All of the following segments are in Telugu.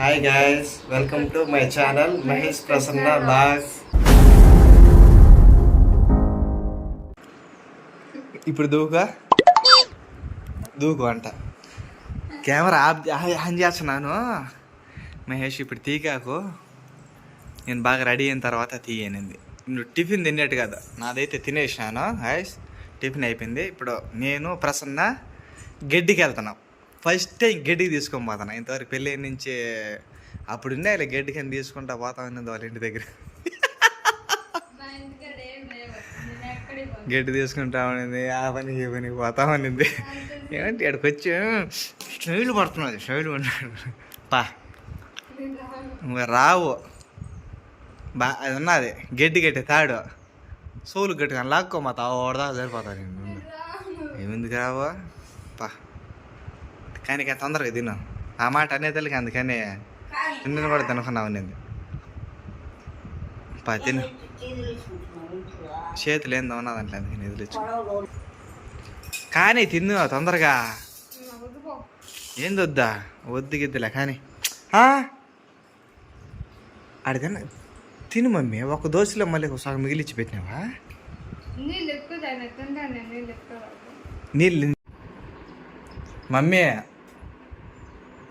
Hi guys welcome to my channel Mahesh Prasanna vlogs ఇప్పుడు దూక దూకు అంట. కెమెరా ఆన్ చేస్తున్నాను. మహేష్ ఇప్పుడు తీకాకు. నేను బాగా రెడీ అయిన తర్వాత తీయనింది. నువ్వు టిఫిన్ తినేట్టు కదా నాదైతే తినేసినాను హాయ్స్ టిఫిన్ అయిపోయింది. ఇప్పుడు నేను ప్రసన్న గడ్డికి వెళ్తున్నాం. ఫస్ట్ టైం గడ్డికి తీసుకొని పోతాను? ఇంతవరకు పెళ్ళి నుంచి అప్పుడు ఉండే ఇలా గడ్డికి అని తీసుకుంటా పోతా ఉన్నది వాళ్ళ ఇంటి దగ్గర. గడ్డి తీసుకుంటా ఉన్నది ఆ పని ఈ పని పోతా ఉన్నది. ఏమంటే ఇక్కడికి వచ్చి? స్టైల్ పడుతున్నది స్టైల్ ఉన్నాడు పా. రావు. బా అది ఉన్నది. గడ్డి గట్టి తాడు. సోలు గట్టి కానీ లాక్కో మా తావు ఓడదాకా సరిపోతా నేను ఏమిందుకు రావు? పా. కానీ కానీ తొందరగా తిను. ఆ మాట అనేతలకి అందుకని నిన్ను కూడా తినకున్నావు నేను పా తిను. చేతులు ఏందో ఉన్నదంటే అందుకని ఎదురుచ్చు కానీ తిన్ను తొందరగా. ఏంది వద్దా? వద్దు గిద్దులే కానీ. అడిగిన తిను మమ్మీ ఒక దోశలో మళ్ళీ ఒక సగం మిగిలిచ్చి పెట్టినావా? నీళ్ళు మమ్మీ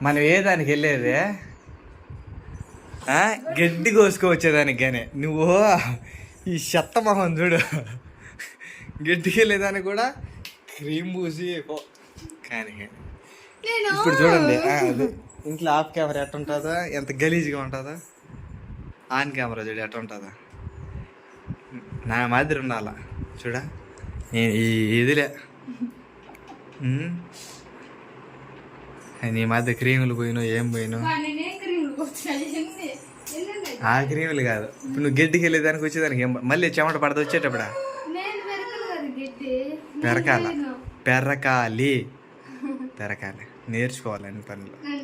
మనం ఏ దానికి వెళ్ళేది? గడ్డి కోసుకొచ్చేదానికి కానీ నువ్వు ఈ చెత్త మొహం చూడు. గడ్డికి వెళ్ళేదానికి కూడా క్రీమ్ పూసి పో- కానీ ఇప్పుడు చూడండి. ఇంట్లో ఆఫ్ కెమెరా ఎట్ట ఉంటుందో ఎంత గలీజ్గా ఉంటుందో. ఆన్ కెమెరా చూడు ఎట్ట ఉంటుందో. నా మాదిరి ఉండాల. చూడా? నేను ఈ ఇదిలే. నీ మధ్య క్రీములు పోయినో ఏం పోయినో? ఆ క్రీములు కాదు. ఇప్పుడు నువ్వు గడ్డికి వెళ్ళేదానికి వచ్చేదానికి మళ్ళీ చెమట పడతా వచ్చేటప్పుడా? పెరకలు. పెరకాల. పెరకాలి. నేర్చుకోవాలని పనులు.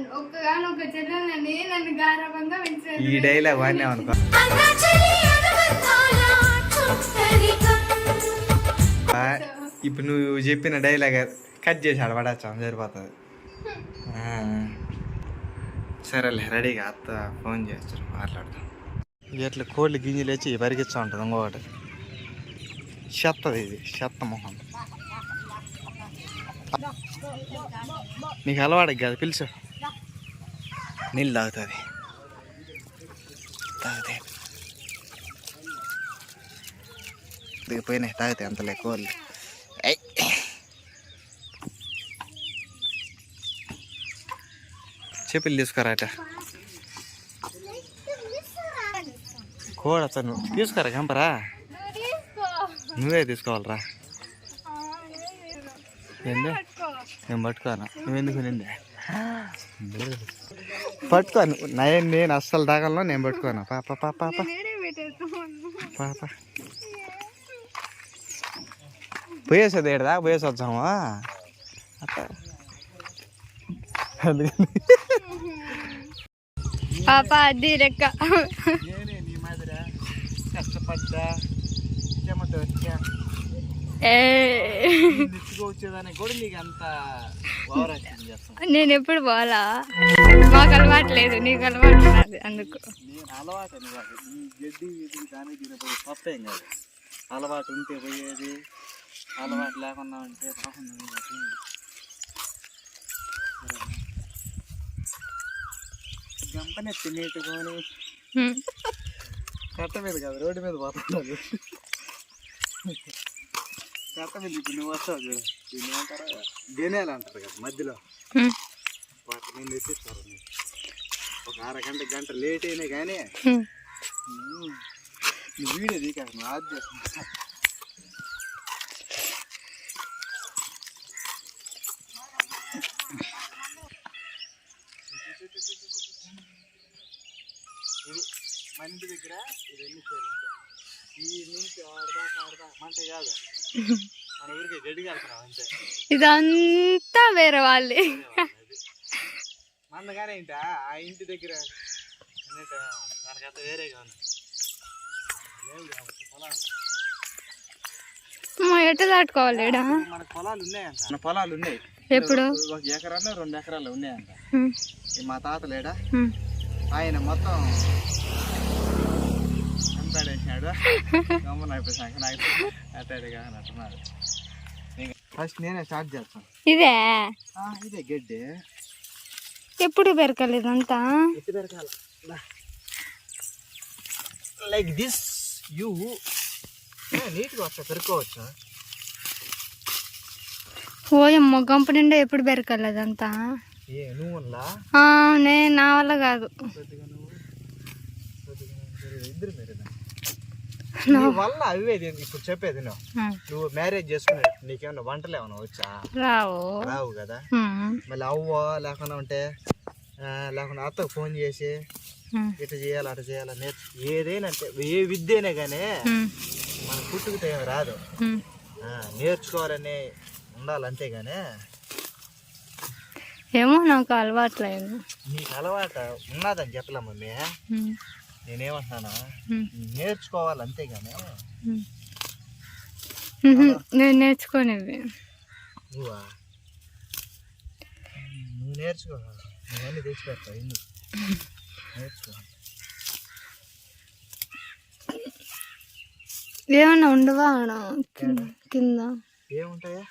ఈ డైలాగ్ వాడినాం అనుకో. ఇప్పుడు నువ్వు చెప్పిన డైలాగ్ కట్ చేసి ఆడ పడచ్చాం సరిపోతుంది. సరేలే రెడీగా అత్త ఫోన్ చేస్తారు మాట్లాడదాం. ఇట్లా కోళ్ళు గింజలు వచ్చి పరిగిస్తూ ఉంటుంది ఇంకొకటి చెత్తది ఇది చెత్త మొహం. నీకు అలవాటు కదా పిలుచు. నీళ్ళు తాగుతుంది. తాగుతాయి దిగిపోయినాయి తాగుతాయి అంత లెక్క చెప్పులు తీసుకురాట. కోడచ్చా నువ్వు తీసుకురా గంపరా. నువ్వే తీసుకోవాలరా. ఏంది? నేను పట్టుకోను. నువ్వెందుకు నిందే పట్టుకోను. నేను నేను అస్సలు దాగలను నేను పట్టుకోను. పాప పాప పాప పాప పోయేసేది ఏడదా? పోయేసి వచ్చామా? అందుకని పాప అది రెక్క కష్టపడ్డా చెమట వచ్చా. నేను ఎప్పుడు పోలా మాకు అలవాటు లేదు నీకు అలవాటు ఉన్నది అందుకు. అలవాటు గడ్డి తప్పేం కాదు. అలవాటు ఉంటే పోయేది అలవాటు లేకుండా ఉంటే పాపం నువ్వు అట్లనే. గంపనే తినేట్టుకొని. కట్ట మీద కాదు రోడ్డు మీద పోతున్నాను కట్ట మీద ఇప్పుడు నువ్వు వస్తావు చూడు దీన్ని ఏమంటారా గెనేలు అంటారు కదా మధ్యలో. వాటి మీద నీకు. ఒక అరగంట గంట లేట్ అయినా కానీ. నువ్వు వీడియో నువ్వు ఆది చేస్తున్నా ఇది మన ఇంటి దగ్గర ఇది ఎన్ని చేయాలి ఈ నుంచి ఆడదాకా ఆడదా మంట కాదు మన ఊరికి గడ్డిగా వెళ్తున్నాం అంతే ఇదంతా వేరే వాళ్ళే. మందగానే ఇంట ఆ ఇంటి దగ్గర అమ్మ, ఎట్ట దాటుకోవాలి మన పొలాలు ఉన్నాయంట. మన పొలాలు ఉన్నాయి. ఎప్పుడు? ఒక ఎకరాలు రెండు ఎకరాలు ఉన్నాయంట. మా తాత లేడా. ఆయన మొత్తం గమ్మన నాకు అంటున్నాడు ఫస్ట్ నేనే స్టార్ట్ చేస్తాను ఇదే? ఇదే గడ్డి. ఎప్పుడు పెరకాలి ఇదంతా ఎత్తి పెరకాల లైక్ దిస్ యూ. నీట్గా వస్తా పెరుకోవచ్చు ఓయమ్మ గంప నిండా ఎప్పుడు పెరకాలి అదంతా ఏ నువ్వులా ఆ, నే వల్ల కాదు. నేను ఇద్దరు నీ వల్ల అవే ఇప్పుడు చెప్పేది నువ్వు నువ్వు మ్యారేజ్ చేసుకునే నీకేమన్నా వంటలు ఏమైనా వచ్చా? రావు. రావు కదా. మళ్ళీ అవ్వ లేకుండా ఉంటే లేకుండా అత్తకు ఫోన్ చేసి ఇట్లా చేయాలి అట్లా చేయాలి నేర్చు ఏదైనా అంటే ఏ విద్యనే కానీ మన పుట్టుకతో ఏమి రాదు. నేర్చుకోవాలని ఉండాలి అంతేగాని ఏమో నాకు అలవాట్లేదు. నీకు అలవాటు ఉన్నదని చెప్పలే మమ్మీ? నేనేమంటున్నాను? నేర్చుకోవాలి అంతేగాని. నేను నేర్చుకోనివి నువ్వా? నువ్వు నేర్చుకో. నువ్వన్నీ తెచ్చి నేర్చుకో. ఏమన్నా ఉండవా కింద. ఏముంటాయా.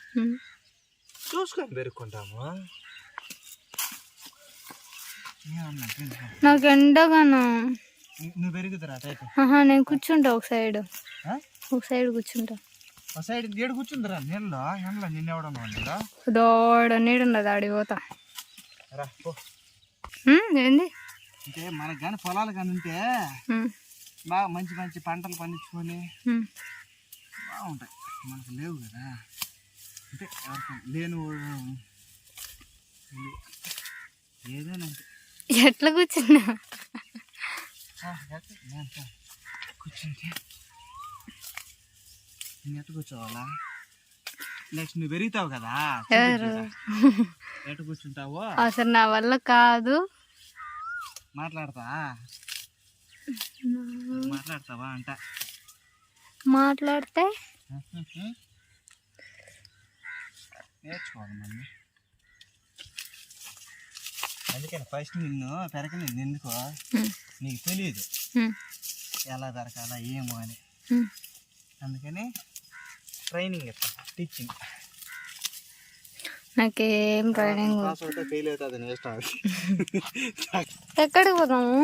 చూసుకొని పెరుక్కుంటాము? నాకు ఎండగాను? నువ్వు పెరుగుతురా నేను కూర్చుంటా ఒక సైడ్. ఒక సైడ్ కూర్చుంటా. ఒక సైడ్ ఏడు కూర్చుందిరా నీళ్ళలో ఎండలో నిన్నెవడన్నా నీళ్ళ దోడ నీడుండదు ఆడి పోతా. రా పో. ఏంది? అంటే మనకు కానీ పొలాలు కానీ ఉంటే బాగా మంచి మంచి పంటలు పండించుకొని. బాగుంటాయి. మనకు లేవు కదా. అంటే లేని ఏదైనా ఎట్లా కూర్చున్నా? కూర్చుంటే ఎట్ట కూర్చోవాలా నెక్స్ట్ నువ్వు పెరుగుతావు కదా ఎట్ట కూర్చుంటావో? అసలు నా వల్ల కాదు. మాట్లాడతా? మాట్లాడతావా అంట. మాట్లాడితే? నేర్చుకోవాలి మమ్మీ అందుకని ఫస్ట్ నిన్ను నిన్ను ఎందుకో? నీకు తెలియదు ఎలా పెరకాలా ఏమో అని. అందుకని ట్రైనింగ్ ఇస్తా టీచింగ్. నాకేం ట్రైనింగ్ ఫెయిల్ అవుతుంది నెక్స్ట్ ఎక్కడికి పోదాము?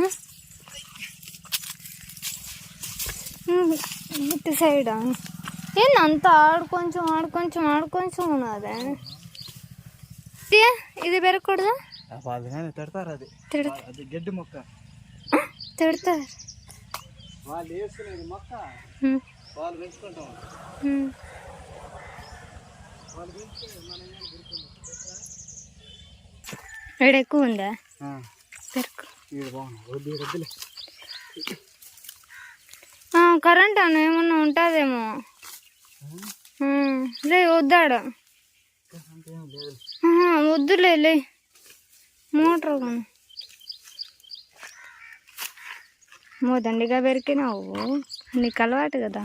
ఇటు సైడ్ ఏంది అంత ఆడు కొంచెం ఆడు కొంచెం ఆడు కొంచెం ఉన్నదే ఇది పెరగకూడదా? వాళ్ళు కానీ తిడతారు అది. అది గడ్డి మొక్క. తిడతారు. వాళ్ళు వేసుకునేది మొక్క. వాళ్ళు పెంచుకుంటాం. వాళ్ళు పెంచుకునేది మనం ఎక్కువ ఉందా? కరెంట్ అన్న ఏమన్నా ఉంటుందేమో. లే వద్దాడ. వద్దులే లే. మోటార్ కొను మోదండిగా పెరికినావు. నీకు అలవాటు కదా.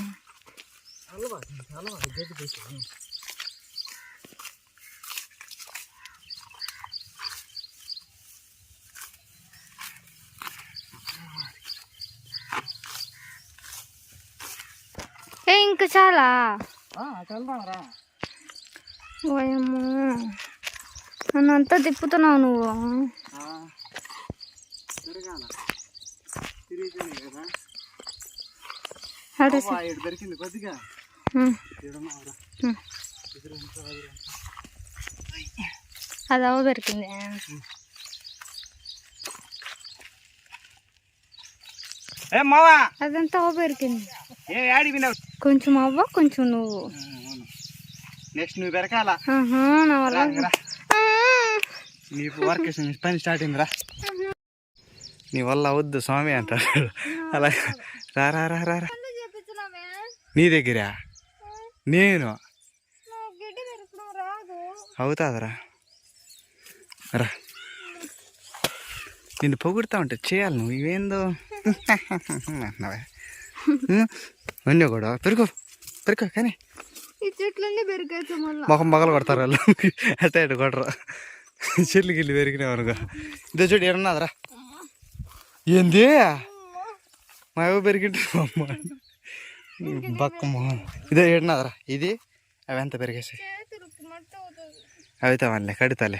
ఏ ఇంకా చాలా. చల్దామరా ఓయమ్మో నన్ను అంతా తిప్పుతున్నావు నువ్వు. దొరికింది కొద్దిగా. అది ఏ మావా? అదంతా అవ్వ పెరికింది కొంచెం అవ్వ కొంచెం నువ్వు. నెక్స్ట్ నువ్వు పెరకాల నా వల్ల నీ వర్క్ పని స్టార్ట్ అయిందిరా నీ వల్ల అవద్దు స్వామి అంటారు. అలా రా రా రా. నీ దగ్గర? నేను? అవుతాదరా. రా. నిన్ను పొగుడుతా ఉంటే చేయాలి నువ్వు ఇవేందో? అంటున్నావే అన్నీ కూడా పెరుగు పెరుగు కానీ ఈ చెట్లన్నీ పెరిగాయి మళ్ళీ. మొఖం పగలు కొడతారు వాళ్ళు అట్ట కొట్టరు చెల్లికి వెళ్ళి అనుకో ఇదో చూడు ఏడున్నదిరా. ఏంది? మా అవ్వ పెరిగింటు అమ్మ బక్కమ్మ ఇదే ఏడున్నదరా. ఇది? అవి ఎంత పెరిగేసాయి? అవి తావాలే కడుతాలే.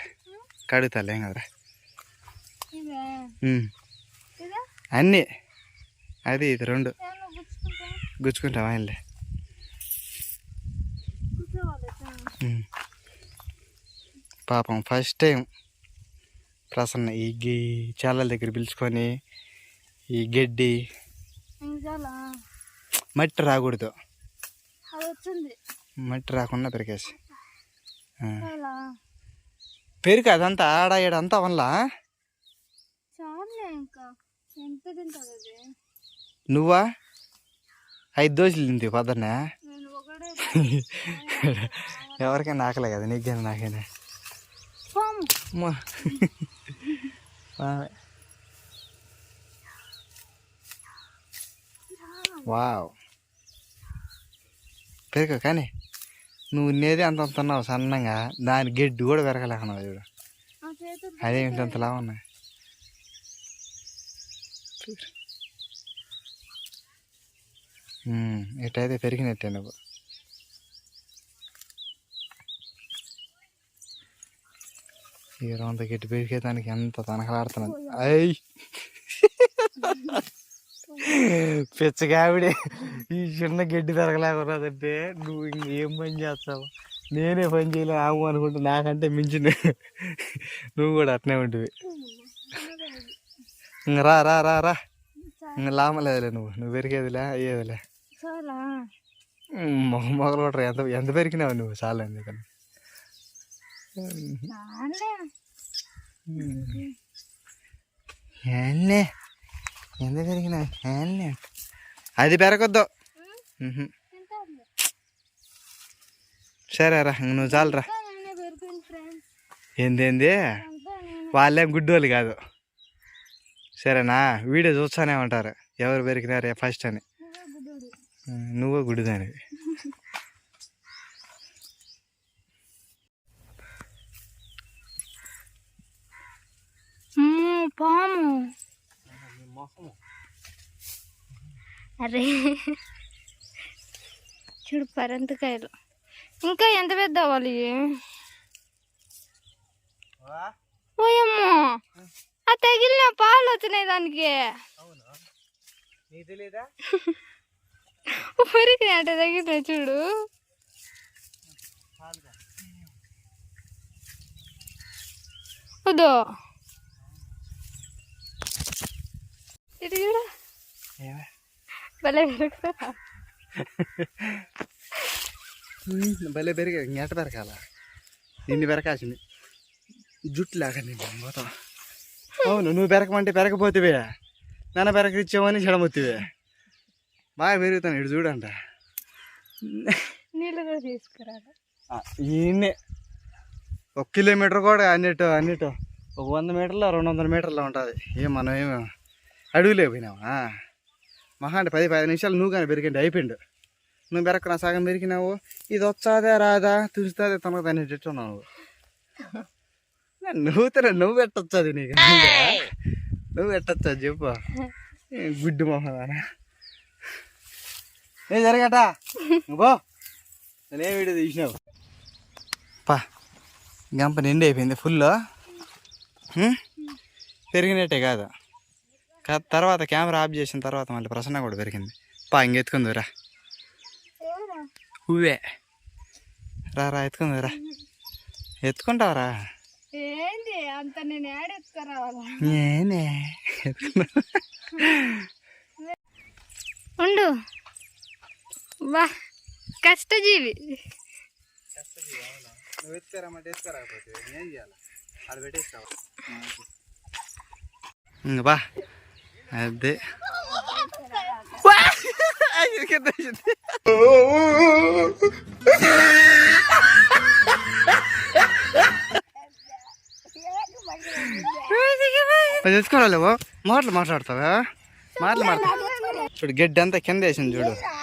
కడుతాలే ఏం కదరా. అన్నీ. అది ఇది రెండు. గుచ్చుకుంటావా ఆయనలే కూర్చోవాలి ఉమ్. పాపం ఫస్ట్ టైం ప్రసన్న ఈ గి చాలల దగ్గర పిలుచుకొని ఈ గడ్డి మట్టి రాకూడదు. మట్టి రాకుండా పెరిగేసి. పెరుగు అదంతా ఆడ ఈడ అంతా వల్ల నువ్వా? ఐదు దోశలు తింది పొద్దున్నే ఎవరికైనా ఆకలే కదా నీకేనా నాకేనా? బావే. వావ్ పెరుగు కానీ నువ్వు నేది అంత అంత ఉన్నావు సన్నంగా దాని గడ్డి కూడా పెరగలేకున్నావు చూడు అదేమిటి అంతలా ఉన్నాయి ఇటైతే పెరిగినట్టే నువ్వు రౌండ్ గట్టి పెరిగేదానికి ఎంత తనకలాడుతున్నాను. అయ్యి పిచ్చగావిడే ఈ చిన్న గడ్డి పెరగలేకున్నదంటే నువ్వు ఇంకేం పని చేస్తావు? నేనే పని చేయలే ఆము అనుకుంటా నాకంటే మించి నువ్వు- కూడా అట్నే ఉంటుంది ఇంక రా రా రా రా. ఇంక లామలేదులే నువ్వు నువ్వు పెరిగేదిలే అయ్యేదిలే. చాలా మొగలు కొట్టరు ఎంత ఎంత పెరిగినావు నువ్వు చాలా ఎందుకని. ఏళ్ళే ఎంత పెరిగినావు ఏళ్ళే అది పెరగొద్దు సరే రా నువ్వు చాలరా ఏందేంది నేను వాళ్ళేం గుడ్డోళ్ళు కాదు సరేనా వీడియో చూస్తానే ఉంటారు ఎవరు పెరిగినారే ఫస్ట్ అని నువ్వే బుడ్డోడు పాము. అరే. చూడు పరంతకాయలు. ఇంకా ఎంత పెద్ద అవ్వాలి? ఓయమ్మో. ఆ తగిలిన పాలు వచ్చినాయి దానికి. ఊరికి అంటే తగిలినాయి చూడు. వద్దు. ఇటు చూడు భలే పెరుగుతా భలే పెరిగా ఇంకెట పెరకాల నిన్ను పెరకాల్సింది జుట్టు లేక నిన్ను మొత్తం. అవును నువ్వు పెరకమంటే పెరకపోతివే నన్ను పెరకరిచ్చావని చెడమొత్తివే. బాగా పెరుగుతాను ఇటు చూడంట నీళ్ళు కూడా తీసుకురాలి ఈయన్నే ఒక కిలోమీటర్ కూడా అన్నిటి అన్నిటి. ఒక వంద మీటర్లో రెండు వందల మీటర్లో ఉంటుంది. ఏం మనం ఏమి అడుగులే పోయినావా? మహా అంటే పది పది నిమిషాలు నువ్వు కానీ పెరిగిండి అయిపోయిండు. నువ్వు పెరక్కన సగం పెరిగినావు ఇది వచ్చాదే రాదా తుడుస్తుంది తనకు అనేటట్టు ఉన్నావు. నువ్వు తిన నువ్వు పెట్టొచ్చది నీకు? నువ్వు? పెట్టొచ్చా చెప్పు. గుడ్డి మొహదానా? ఏ జరగట? బో నేనే వీడియో తీసినావు. పా. గంప నిండి అయిపోయింది ఫుల్ పెరిగినట్టే కాదు. తర్వాత కెమెరా ఆఫ్ చేసిన తర్వాత మళ్ళీ ప్రసన్న కూడా పెరిగింది పా ఇంకెత్తుకుంది రా. పువ్వే రా రా ఎత్తుకుంది రా. ఎత్తుకుంటావరా? ఏంటి అంత నేను ఏడెత్తుకురావాలా నేనే ఉండు. వా కష్టజీవి. ఇంక బా. అదే. కింద ఎత్తుకోరాలేవో మాటలు మాట్లాడతావా? మాటలు మాట్లాడతావు ఇప్పుడు గడ్డి అంతా కింద వేసింది చూడు.